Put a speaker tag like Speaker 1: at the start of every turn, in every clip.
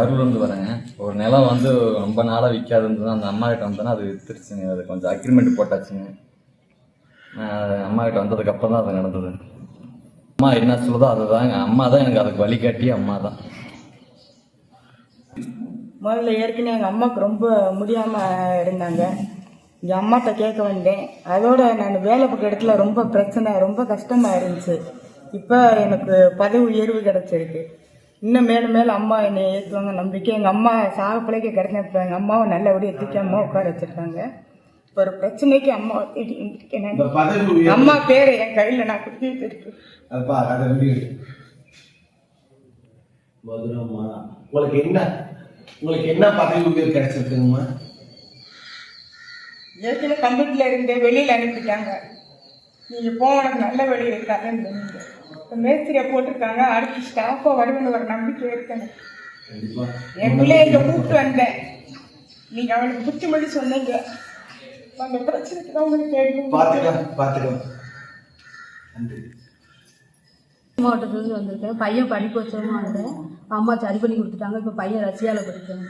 Speaker 1: கரூர்லேருந்து வரேங்க. ஒரு நிலம் வந்து ரொம்ப நாளாக விற்காதுன்னு அந்த அம்மா கிட்ட வந்தேன்னா அது வித்துருச்சுங்க. அது கொஞ்சம் அக்ரிமெண்ட் போட்டாச்சுங்க. நான் அம்மா கிட்ட வந்ததுக்கப்புறம் தான் அது நடந்தது. அம்மா என்ன சொல்லுதோ அதுதாங்க. அம்மா தான் எனக்கு அதுக்கு வழிகாட்டி அம்மா தான்.
Speaker 2: முதல்ல ஏற்கனவே எங்கள் அம்மாவுக்கு ரொம்ப முடியாமல் இருந்தாங்க. எங்கள் அம்மாட்ட கேட்க வந்தேன். அதோட நான் வேலை பார்க்குற இடத்துல ரொம்ப பிரச்சனை ரொம்ப கஷ்டமாக இருந்துச்சு. இப்போ எனக்கு பதவி உயர்வு கிடச்சிருக்கு. இன்னும் மேலும் மேலும் அம்மா என்னை ஏற்றுவாங்க நம்பிக்கை. எங்கள் அம்மா சாக பிழைக்க கிடைச்சேன் இப்போ எங்கள் அம்மாவை நல்லபடியாக தூக்கி அம்மா உட்கார வச்சிருக்காங்க. இப்போ ஒரு பிரச்சனைக்கு அம்மா தேடி இருக்கேன்
Speaker 3: உயர்வு.
Speaker 2: அம்மா பேரை என் கையில் நான் கொடுத்துட்டு இருக்கு
Speaker 3: அப்பா அதை வெளியே மதுரம்மா உங்களுக்கு என்ன உங்களுக்கு என்ன பதவி உயர்வு கிடைச்சிருக்குங்கம்மா?
Speaker 2: ஏற்கனவே கம்ப்யூட்டர்ல இருந்து வெளியில் அனுப்பிட்டாங்க. நீங்கள் போ உனக்கு நல்ல வழி இருக்காதுன்னு மேஸ்திரியை போட்டிருக்காங்க. அடுத்து ஸ்டாஃபாக வருவேன்னு ஒரு நம்பிக்கை
Speaker 3: கண்டிப்பா.
Speaker 2: என் பிள்ளைய இங்கே கூப்பிட்டு வந்தேன். நீங்கள் அவனுக்கு புத்திமொழி சொன்னீங்க. அந்த பிரச்சனைக்கு தான் உங்களுக்கு கேட்கணும்
Speaker 3: பாத்துக்கலாம் பாத்துக்கலாம். நன்றி.
Speaker 4: மாவட்டத்துலேருந்து வந்திருக்கேன். பையன் படிப்பு வந்தேன். அம்மா சரி பண்ணி கொடுத்துட்டாங்க. இப்போ பையன் ரஷ்யாவில் படிக்கிறாங்க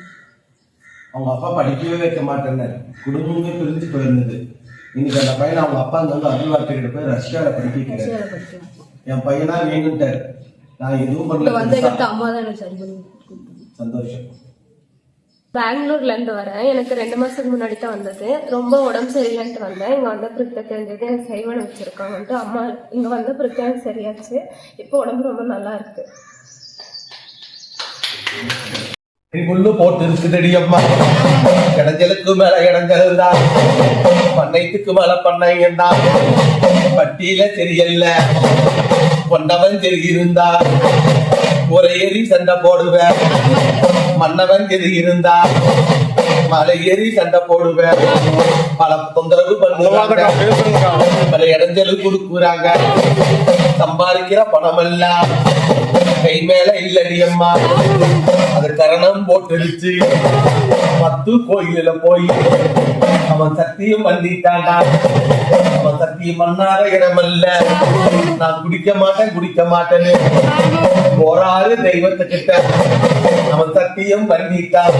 Speaker 3: அவங்க அப்பா படிக்கவே வைக்க மாட்டேன்னு குடும்பமே பிரிஞ்சு போயிருந்தது. இன்னைக்கு அந்த பையனை அவங்க அப்பா வந்து அருள் வார்த்தை கிட்ட போய் ரஷ்யால படிக்க
Speaker 4: ரஷ்யாவில் படிக்கிறாங்க
Speaker 3: என் பையனா வேணும்ட்டாரு நான் எதுவும் பண்ணல.
Speaker 4: இடத்த அம்மா தான்
Speaker 3: சந்தோஷம்.
Speaker 5: பெங்களூர்ல இருந்து வரேன். எனக்கு ரெண்டு மாசத்துக்கு முன்னாடி தான் வந்தது. ரொம்ப உடம்பு சரியில்லைன்ட்டு வந்தேன். இங்க வந்த பிறகு தெரிஞ்சது எனக்கு செய்வனம் வச்சிருக்காங்கன்ட்டு. அம்மா இங்க வந்த பிறகு எனக்கு சரியாச்சு. இப்போ உடம்பு ரொம்ப நல்லா இருக்கு.
Speaker 3: புல்லு போட்டு இருக்குதடி அம்மா. இடைஞ்சலுக்கு மேல இடைஞ்சல் தான். பண்ணைத்துக்கு மேல பண்ணைங்க தான் பட்டியல சரியில்ல கொண்டவன் சரி இருந்தா ஒரு ஏறி சண்டை போடுவேன். மன்னவன் சரி இருந்தா மலை ஏறி சண்டை போடுவேன். பல தொந்தரவு பண்ணுவாங்க பல இடைஞ்சலு கொடுக்குறாங்க சம்பாதிக்கிற பணம் எல்லாம் கை மேல இல்லடி அம்மா. அது கரணம் போட்டுடுச்சு பத்து கோயில போய் அவன் சத்தியம் பண்ணிட்டான்டா. அவன் சத்தியம் பண்ணாத இடமல்ல. நான் குடிக்க மாட்டேன் குடிக்க மாட்டேன்னு. போறாரு தெய்வத்துக்கிட்ட. அவன் சத்தியம் பண்ணிட்டான்.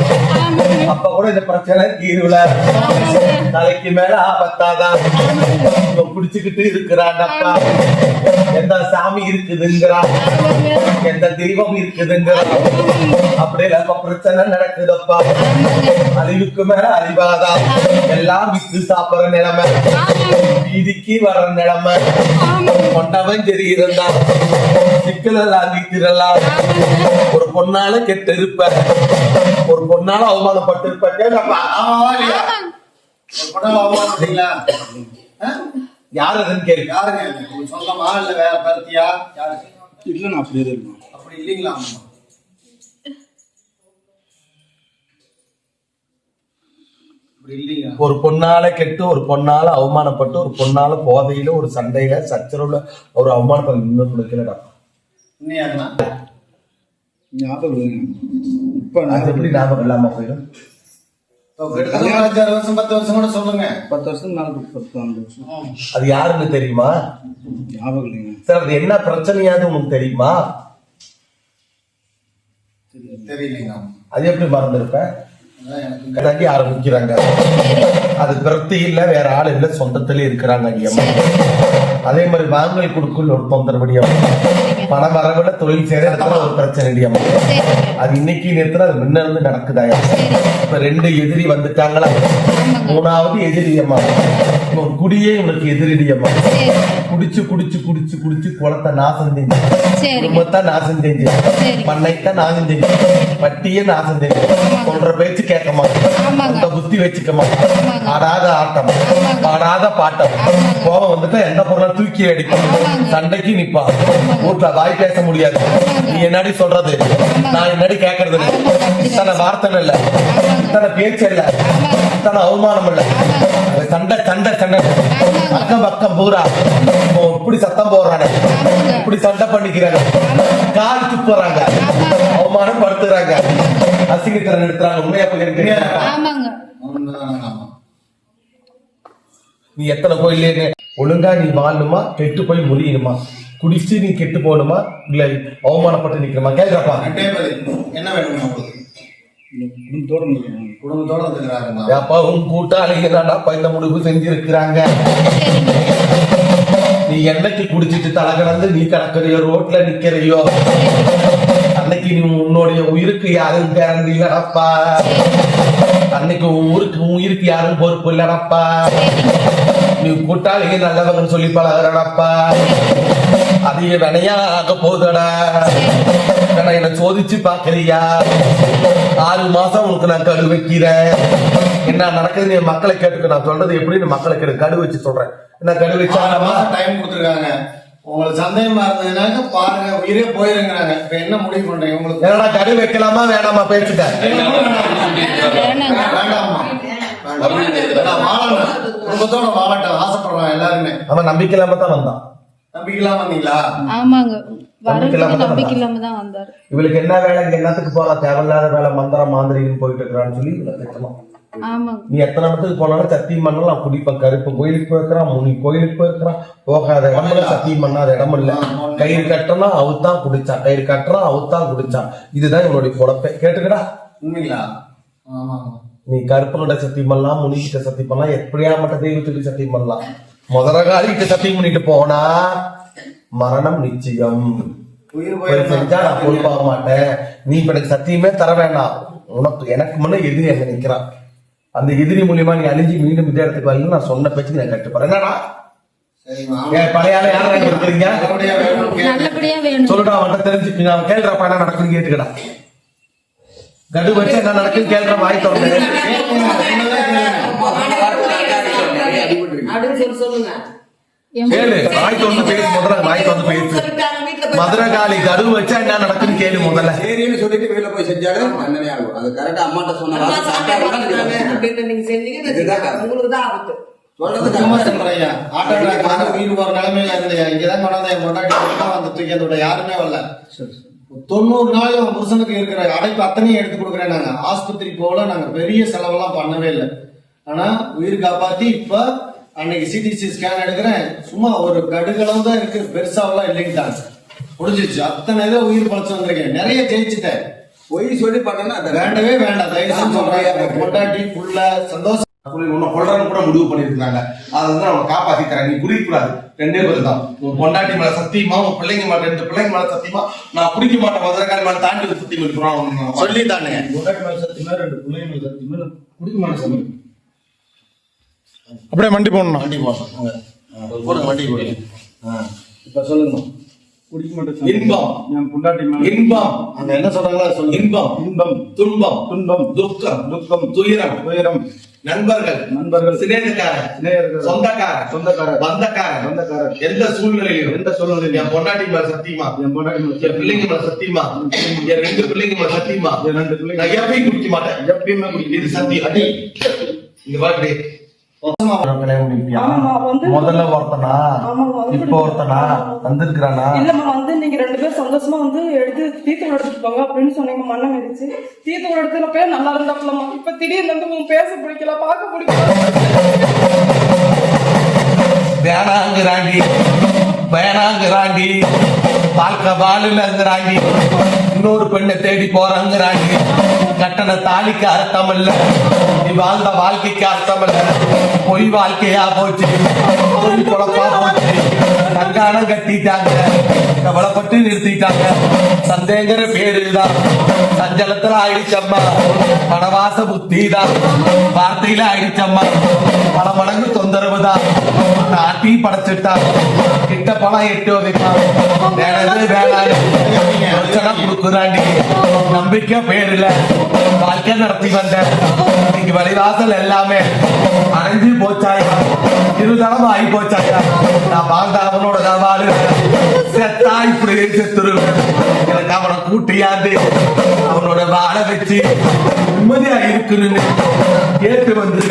Speaker 3: அப்ப கூட இந்த பிரச்சனை தீர்வுல தலைக்கு மேல ஆபத்தாதான் இவன் குடிச்சுக்கிட்டு இருக்கிறான் அப்பா. எந்த சாமி இருக்குதுங்கிறான். எந்த தெய்வம் இருக்குதுங்கிறான். அப்படியே நம்ம பிரச்சனை நடக்குதப்பா. அழிவுக்கு மேல அழிவாதா எல்லாம் வித்து சாப்பிடுற நிலைமை. வீதிக்கு வர்ற நிலைமை. கொண்டவன் சரி இருந்தா சிக்கலெல்லாம் நீத்திரலாம் ஒரு பொண்ணால கெட்டு இருப்ப ஒரு பொண்ணால அவமானப்பட்டு இருப்ப கேட்டப்பா அவமானப்பட்டீங்களா? யார் அதுன்னு கேள்வி
Speaker 6: யாருங்க? உங்க சொந்தமா இல்ல வேற பருத்தியா? யாரு?
Speaker 7: அப்படி எதுவும் இல்லைண்ணா
Speaker 6: அப்படி இல்லைங்களா? அம்மா? அப்படி இல்லைங்க
Speaker 3: ஒரு பொண்ணால கெட்டு ஒரு பொண்ணால அவமானப்பட்டு ஒரு பொண்ணால போதையில ஒரு சண்டையில சச்சரவுல ஒரு அவமானப்பட இன்னொரு கொடுக்கலடா.
Speaker 7: ஞாபகம் இப்போ நான்
Speaker 3: எப்படி ஞாபகம் இல்லாம போயிடும்?
Speaker 6: அஞ்சாறு வருஷம் பத்து வருஷம் கூட சொல்லுங்க.
Speaker 7: பத்து வருஷம் நாலு பத்து பன்னெண்டு வருஷம்.
Speaker 3: அது யாருன்னு தெரியுமா?
Speaker 7: ஞாபகம் இல்லைங்க.
Speaker 3: சார் அது என்ன பிரச்சனையாவது உனக்கு தெரியுமா?
Speaker 6: தெரியலைங்க.
Speaker 3: அது எப்படி மறந்துருப்பேன்? தங்கி ஆரம்பிக்கிறாங்க. அது பிரத்தி இல்ல வேற ஆள் இல்ல சொந்தத்திலே இருக்கிறாங்க ஐயம்மா அதே மாதிரி வாங்கல் கொடுக்கல் ஒரு தொந்தரவடியம் பண வரவுல தொழில் செய்யற ஒரு பிரச்சனை அது இன்னைக்கு நேரத்துல அது முன்ன இருந்து நடக்குதாயா? இப்ப ரெண்டு எதிரி வந்துட்டாங்களா? மூணாவது எதிரி அம்மா. இப்ப ஒரு குடியே உனக்கு எதிரடி அம்மா. குடிச்சு குடிச்சு குடிச்சு குடிச்சு குளத்தை நாசம் செஞ்சு. குடும்பத்தை நாசம் செஞ்சு. பண்ணைத்தான் நாசம் செஞ்சு. பட்டியே நாசம் செஞ்சு. சொல்ற பேச்சு கேட்க மாட்டோம் அந்த புத்தி வச்சுக்க மாட்டோம் ஆடாத ஆட்டம். பாடாத பாட்டம். கோபம் வந்துட்டா எந்த பொருளை தூக்கி அடிக்கும்? சண்டைக்கு நிப்பான் வீட்டுல வாய் பேச முடியாது. நீ என்னடி சொல்றது? நான் என்னடி கேட்கறது இத்தனை வார்த்தை இல்ல இத்தனை பேச்சு இல்ல இத்தனை அவமானம் இல்ல சண்டை சண்டை சண்டை. அக்கம் பக்கம் பூரா. இப்போ இப்படி சத்தம் போடுறாங்க இப்படி சண்டை பண்ணிக்கிறாங்க கால் துப்புறாங்க அவமானம் படுத்துறாங்க அசிங்கத்திறன் எடுத்துறாங்க உண்மையா போய்
Speaker 4: ஆமாங்க.
Speaker 6: உண்மைதானாங்க அம்மா
Speaker 3: நீ எத்தனை கோயிலே ஒழுங்கா நீ வாழணுமா? கெட்டு போய் முறியணுமா? குடிச்சு நீ கெட்டு போகணுமா? இல்ல அவமானப்பட்டு நிக்கணுமா கேக்குறப்பா
Speaker 6: என்ன உங்களுக்கு?
Speaker 7: இல்லை குடும்பத்தோட இருக்கிறாங்க
Speaker 6: குடும்பத்தோட வந்துக்கிறாருங்களா
Speaker 3: அப்பா உன் கூட்டாளிங்க தான்டாப்பா இந்த முடிவு செஞ்சிருக்கிறாங்க. நீ என்னைக்கு குடிச்சிட்டு தலை கடந்து நீ கிடக்குறியோ ரோட்ல நிக்கிறையோ? அன்னைக்கு நீ உன்னுடைய உயிருக்கு யாரும் கேரண்டி இல்லடப்பா. அன்னைக்கு ஊருக்கு உயிருக்கு யாரும் பொறுப்பு இல்லடப்பா. நீ கூட்டாளிகள் நல்லவங்கன்னு சொல்லி பழகிறடப்பா. அதிக வினையா ஆக போகுதடா. ஆனா என்ன சோதிச்சு பாக்குறியா ஆறு மாசம் உனக்கு நான் கடு வைக்கிறேன். என்ன நடக்குது நீ மக்களை கேட்டுக்க நான் சொல்றது எப்படி? மக்களை கேட்டு கடு வச்சு சொல்றேன். என்ன கடு
Speaker 6: ஆறு
Speaker 3: வச்சாலமா
Speaker 6: மாசம் டைம் கொடுத்துருக்காங்க. உங்களுக்கு சந்தேகமா இருந்ததுனாக்க பாருங்க உயிரே போயிருங்கிறாங்க. இப்ப என்ன முடிவு பண்றீங்க உங்களுக்கு?
Speaker 3: என்னடா கடு வைக்கலாமா? வேணாமா? பேசிட்ட
Speaker 6: வேண்டாமா குடும்பத்தோட வாழட்டும். ஆசைப்படுறோம் எல்லாருமே.
Speaker 3: அவன் நம்பிக்கை இல்லாம தான் வந்தான்.
Speaker 4: ஆமாங்க.
Speaker 3: நம்பிக்கை இல்லாம தான்
Speaker 4: வந்தாரு?
Speaker 3: இவளுக்கு என்ன வேலை? இங்க என்னத்துக்கு போறா? தேவையில்லாத வேலை மந்திரம் மாந்திரின்னு போயிட்டு இருக்கிறான்னு சொல்லி இவளை திட்டலாம் நீ எத்தனை இடத்துக்கு போனாலும் சத்தியம் பண்ணலாம். குடிப்பேன் கருப்பு கோயிலுக்கு போயிருக்கிறான் முனி கோயிலுக்கு போயிருக்கிறான். போகாத இடம்ல சத்தியம் பண்ணாத இடம் இல்ல. கயிறு கட்டணும் அவுத்தான் குடிச்சான். கயிறு கட்டுறான் அவுத்தான் குடிச்சான். இதுதான் இவனுடைய பொழப்பே கேட்டுக்கடா.
Speaker 6: உண்மைங்களா? ஆமா
Speaker 3: நீ கருப்பங்கிட்ட சத்தியம் பண்ணலாம் முனிகிட்ட சத்தியம் பண்ணலாம் எப்படியா மட்டும் தெய்வத்துக்கு சத்தியம் பண்ணலாம். முதலகாலிகிட்ட சத்தியம் பண்ணிட்டு போனா மரணம் நிச்சயம். செஞ்சா நான் பொறுப்பாக மாட்டேன். நீ இப்ப எனக்கு சத்தியமே தர வேண்டாம். உனக்கு எனக்கு முன்ன எதிரி அங்க நிக்கிறான் அந்த எதிரி மூலியமா நீ அழிஞ்சு மீண்டும் இந்த இடத்துக்கு வரல நான் சொன்ன பேச்சுக்கு நான் கட்டுப்பறேன் என்னடா? சொல்லுடா அவன்கிட்ட தெரிஞ்சுக்கு நான் கேள்றப்ப என்ன நடக்குன்னு கேட்டுக்கடா. கடு வச்சு என்ன நடக்குன்னு கேள்ற வாய் திறந்து
Speaker 4: என்
Speaker 3: கேளு பேசு முதல்ல திறந்து பேசு. மதுரகாளி கடு வச்சா என்ன நடக்குன்னு கேளு முதல்ல.
Speaker 8: சரின்னு சொல்லிட்டு வெளியில போய் செஞ்சாலும் தண்டனை ஆகும். அது கரெக்டா அம்மாட்ட சொன்ன வார்த்தை சாப்பிட்டா கூட இதுதான் காரணம். சொல்றது
Speaker 6: சுத்தமா
Speaker 8: correct.
Speaker 6: சொல்றேன் ஐயா. ஆட்டோ டிரைவர் வந்து உயிர் போற நிலைமையில இருந்தேன் இங்கதான் கொண்டாந்து என் பொண்டாட்டி தான் வந்து தூக்கி அதோட யாருமே வரல. தொண்ணூறு நாள் புருஷனுக்கு இருக்கிற அடைப்பு அத்தனையும் எடுத்து கொடுக்குறேன் நாங்க ஆஸ்பத்திரி போல நாங்க பெரிய செலவெல்லாம் பண்ணவே இல்லை. ஆனா உயிர் காப்பாத்தி இப்ப அன்னைக்கு சிடிசி ஸ்கேன் எடுக்கிறேன். சும்மா ஒரு கடுகளவு தான் இருக்கு. பெருசாவெல்லாம் இல்லைங்கிட்டாங்க முடிஞ்சிச்சு அத்தனை இதை உயிர் பழச்சு வந்திருக்கேன். நிறைய ஜெயிச்சுட்டேன்.
Speaker 8: பொய் சொல்லி பண்ணனா அது
Speaker 6: வேண்டவே வேண்டாம். தயவு செஞ்சு சொல்றேன். பொண்டாட்டி புள்ள சந்தோஷம்.
Speaker 3: சொல்லி உன்னை கொல்றன்னு கூட முடிவு பண்ணிருக்காங்க அதை வந்து அவனை காப்பாத்தி தரேன். நீ குடிக்க கூடாது ரெண்டே பேர் தான். உன் பொண்டாட்டி மேல சத்தியமா உன் பிள்ளைங்க மேல ரெண்டு பிள்ளைங்க மேல சத்தியமா நான் குடிக்க மாட்டேன். மதுரகாரி மேல தாண்டி சத்தியம் இருக்கிறான்.
Speaker 6: சொல்லிட்டானுங்க.
Speaker 7: பொண்டாட்டி மேல சத்தியமா ரெண்டு பிள்ளைங்க மேல சத்தியமா குடிக்க மாட்டேன்
Speaker 9: அப்படியே வண்டி போடணும்
Speaker 6: வண்டி போடுறோம் போடுங்க வண்டி போடுங்க.
Speaker 7: இப்ப சொல்லுங்க.
Speaker 6: என்ன சொல்றாங்களோ சொல்லுங்க.
Speaker 3: இன்பம்.
Speaker 7: இன்பம்.
Speaker 3: துன்பம்.
Speaker 7: துன்பம்.
Speaker 3: துக்கம்.
Speaker 7: துக்கம்.
Speaker 3: துயரம்.
Speaker 7: துயரம்.
Speaker 3: நண்பர்கள்.
Speaker 7: நண்பர்கள்.
Speaker 3: சிநேகக்காரன்
Speaker 7: சிநேகர்கள், சொந்தக்காரர், சொந்தக்காரர்,
Speaker 3: எந்த சூழ்நிலையிலும்.
Speaker 7: எந்த சூழ்நிலையிலும்.
Speaker 3: என் பொண்டாட்டி மேல சத்தியமா?
Speaker 7: என் பொண்டாட்டி மேல
Speaker 3: என் பிள்ளைங்க மேல சத்தியமா? என் ரெண்டு பிள்ளைங்க மேல சத்தியமா?
Speaker 7: என் ரெண்டு பிள்ளைங்க.
Speaker 3: எப்பயும் குடிக்க மாட்டேன்.
Speaker 7: எப்பயுமே குடிக்க
Speaker 3: இது சத்தியம். அடி. இங்க வாடி
Speaker 2: ஆமாம்மா, வந்து-
Speaker 3: முதல்ல ஒருத்தனா? இப்ப ஒருத்தனா? வந்திருக்கிறானா
Speaker 2: இல்லம்மா வந்து நீங்க ரெண்டு பேரும் சந்தோஷமா வந்து எடுத்து தீர்த்தம் எடுத்துட்டு போங்க அப்படின்னு சொன்னீங்க மண்ணம் மிதிச்சு. தீர்த்தம் எடுத்துனப்பே நல்லா இருந்தாப்லம்மா இப்ப திடீர்னு வந்து உன் பேச பிடிக்கல பார்க்க பிடிக்கல.
Speaker 3: வேணாங்கிறாண்டி வேணாங்கிறாண்டி வாழ்க்கை வாழுலங்கிறாண்டி இன்னொரு பெண்ணை தேடி போறாங்கிறாண்டி. கட்டண தாலிக்கு அர்த்தம் இல்ல நீ வாழ்ந்த வாழ்க்கைக்கு அர்த்தம் இல்ல பொய் வாழ்க்கையா போச்சு. பொய் குழப்பா போச்சு. கங்காணம் கட்டிட்டாங்க. கவலைப்பட்டு நிறுத்திட்டாங்க. சந்தேகர பேரு தான் சஞ்சலத்துல ஆயிடுச்சம்மா. பணவாச புத்தி தான் வார்த்தையில ஆயிடுச்சம்மா. பல மடங்கு தொந்தரவு தான் நாட்டி படைச்சிட்டான். பணம் எட்டு வதைப்பான் நம்பிக்கை பேருல வாழ்க்கை நடத்தி வந்த இன்னைக்கு வழிவாசல் எல்லாமே அடைஞ்சு போச்சாயா? இருதளம் ஆகி போச்சாயா? நான் வாழ்ந்த அவனோட நான் செத்தா இப்படி செத்துருவேன். எனக்கு அவனை கூட்டியாந்து அவனோட வாழ வச்சு நிம்மதியா இருக்குன்னு கேட்டு
Speaker 10: வந்து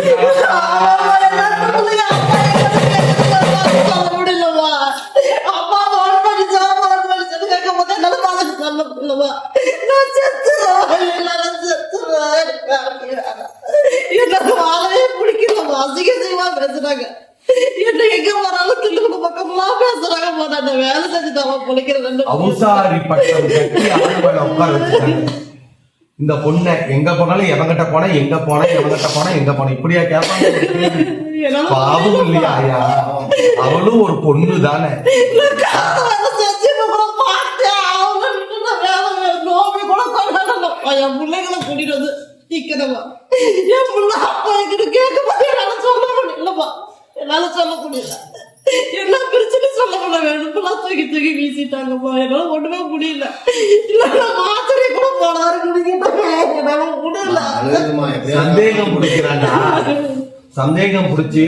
Speaker 10: பிடிக்கல அசிங்க செய்வா பேசுறாங்க. என்ன எங்க போனாலும் தில்லுக்கு பக்கம்லாம் பேசுறாங்க. போது வேலை செஞ்சு தான் பிடிக்கிற ரெண்டு
Speaker 3: அவுசாரி பட்டம் உட்கார இந்த பொண்ணை எங்க போனாலும் எவங்கிட்ட போனா எங்க போனா எவங்கிட்ட போனா எங்க போனா இப்படியா கேட்பாங்க? பாவம் இல்லையா ஐயா? அவளும் ஒரு பொண்ணு தானே.
Speaker 10: என் பிள்ளைகளை கூட்டிட்டு வந்து நிக்கிறவா என் பிள்ளை அப்பா என்கிட்ட கேட்க என்னால சொல்ல முடியல. எல்லா பிரச்சனையும் சொல்ல முடியல? வெறுப்பெல்லாம் தூக்கி தூக்கி வீசிட்டாங்கப்பா என்னால ஒண்ணுமே முடியல. இல்ல மாத்திரை கூட போனாரு குடிக்கிட்டாங்க என்னால முடியல.
Speaker 3: சந்தேகம் பிடிக்கிறாங்க சந்தேகம் பிடிச்சி.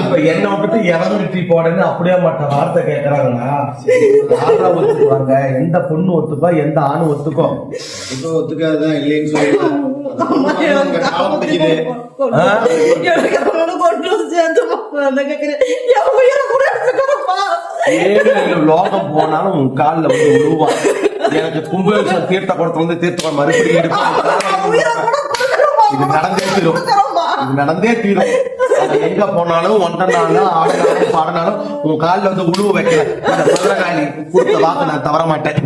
Speaker 3: இப்ப என்ன விட்டுட்டு இறந்துட்டு போடன்னு அப்படியே மற்ற வார்த்தை கேக்குறாங்கன்னா யாரா ஒத்துக்குவாங்க. எந்த பொண்ணு ஒத்துப்பா? எந்த ஆணு ஒத்துக்கும்?
Speaker 6: இப்ப ஒத்துக்காதுதான் இல்லைன்னு சொல்லிட்டு
Speaker 3: லோகம் போனாலும் உன் கால்ல வந்து விழுவான் எனக்கு கும்பகேசன் தீர்த்த குடத்துல வந்து தீர்த்த மறுபடியும் இது நடந்தே தீரும் இது நடந்தே தீரும் எங்க போனாலும் ஒன்றனாலும் ஆடினாலும் பாடினாலும் உன் கால்ல வந்து உழுவு வைக்கல இந்த மதுரகாளி கொடுத்த வாக்கு நான் தவற மாட்டேன்